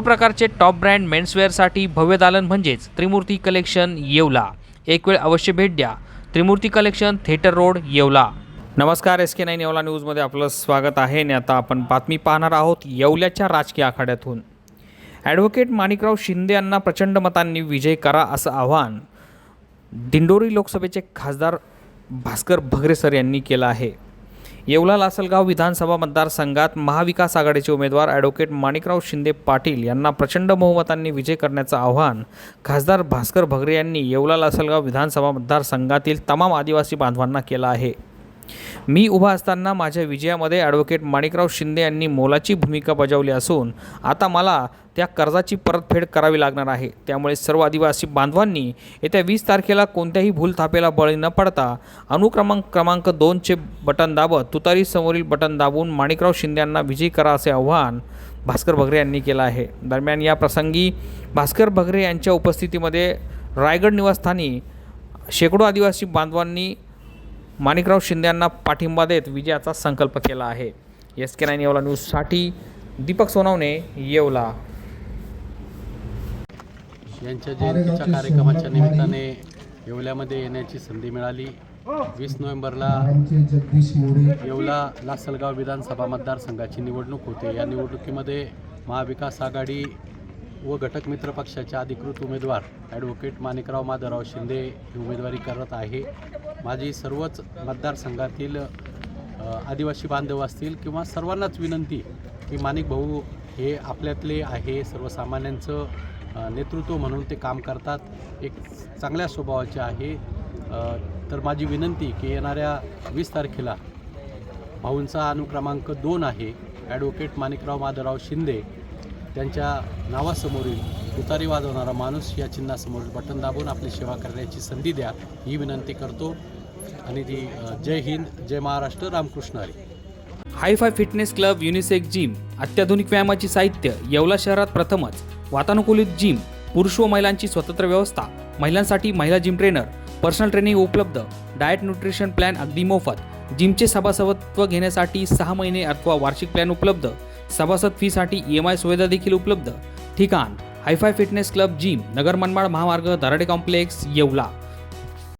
सर्व प्रकारचे top brand मेन्सवेअरसाठी भव्य दालन म्हणजेच त्रिमूर्ती कलेक्शन येवला. एक वेळ अवश्य भेट द्या. Trimurti collection theatre road Yeola. नमस्कार एस के नाईन येवला न्यूजमध्ये आपलं स्वागत आहे आणि आता आपण बातमी पाहणार आहोत येवल्याच्या राजकीय आखाड्यातून. ॲडव्होकेट माणिकराव शिंदे यांना प्रचंड मतांनी विजय करा असं आव्हान दिंडोरी लोकसभेचे खासदार भास्कर भगरे सर यांनी केलं आहे. येवला लासलगाव विधानसभा मतदारसंघात महाविकास आघाडीचे उमेदवार ॲडव्होकेट माणिकराव शिंदे पाटील यांना प्रचंड बहुमतांनी विजय करण्याचं आवाहन खासदार भास्कर भगरे यांनी येवला लासलगाव विधानसभा मतदारसंघातील तमाम आदिवासी बांधवांना केलं आहे. मी उभा असताना माझ्या विजयामध्ये ॲडव्होकेट माणिकराव शिंदे यांनी मोलाची भूमिका बजावली असून आता मला त्या कर्जाची परतफेड करावी लागणार आहे. त्यामुळे सर्व आदिवासी बांधवांनी येत्या वीस तारखेला कोणत्याही भूलथापेला बळी न पडता अनुक्रमांक क्रमांक दोनचे बटन दाबत तुतारी समोरील बटन दाबून माणिकराव शिंदे यांना विजयी करा असे आव्हान भास्कर भगरे यांनी केलं आहे. दरम्यान या प्रसंगी भास्कर भगरे यांच्या उपस्थितीमध्ये रायगड निवासस्थानी शेकडो आदिवासी बांधवांनी माणिकराव शिंदे यांना पाठिंबा देत विजयाचा संकल्प केला आहे. एस के नाईन येवला न्यूजसाठी दीपक सोनवणे येवला. यांच्या जयंतीच्या कार्यक्रमाच्या निमित्ताने येवल्यामध्ये येण्याची संधी मिळाली. वीस नोव्हेंबरला येवला लासलगाव विधानसभा मतदारसंघाची निवडणूक होते. या निवडणुकीमध्ये महाविकास आघाडी व घटक मित्र पक्षाचे अधिकृत उमेदवार ॲडव्होकेट माणिकराव माधवराव शिंदे ही उमेदवारी करत आहे. माझी सर्वच मतदारसंघातील आदिवासी बांधव असतील किंवा सर्वांनाच विनंती की माणिक भाऊ हे आपल्यातले आहे सर्वसामान्यांचं नेतृत्व म्हणून ते काम करतात. एक चांगल्या स्वभावाचे आहे. तर माझी विनंती की येणाऱ्या वीस तारखेला भाऊंचा अनुक्रमांक दोन आहे. ॲडव्होकेट माणिकराव माधवराव शिंदे त्यांच्या नावासमोरील तुतारी वाजवणारा माणूस या चिन्हासमोरील बटन दाबून आपली सेवा करण्याची संधी द्या ही विनंती करतो. आणि ती जय हिंद जय Maharashtra Ramkrishna Hari. Hifi fitness club unisex gym अत्याधुनिक व्यायामाची साहित्य येवला शहरात प्रथमच वातानुकूलित जिम पुरुष व महिलांची स्वतंत्र व्यवस्था महिलांसाठी महिला जिम ट्रेनर पर्सनल ट्रेनिंग उपलब्ध डाएट न्यूट्रिशन प्लॅन अगदी मोफत जिमचे सभासदत्व घेण्यासाठी सहा महिने अथवा वार्षिक प्लॅन उपलब्ध. सभासद फीसाठी ई एम आय सुविधा देखील उपलब्ध. ठिकाण hifi fitness club gym Nagar Manmad महामार्ग दराडे कॉम्प्लेक्स येवला.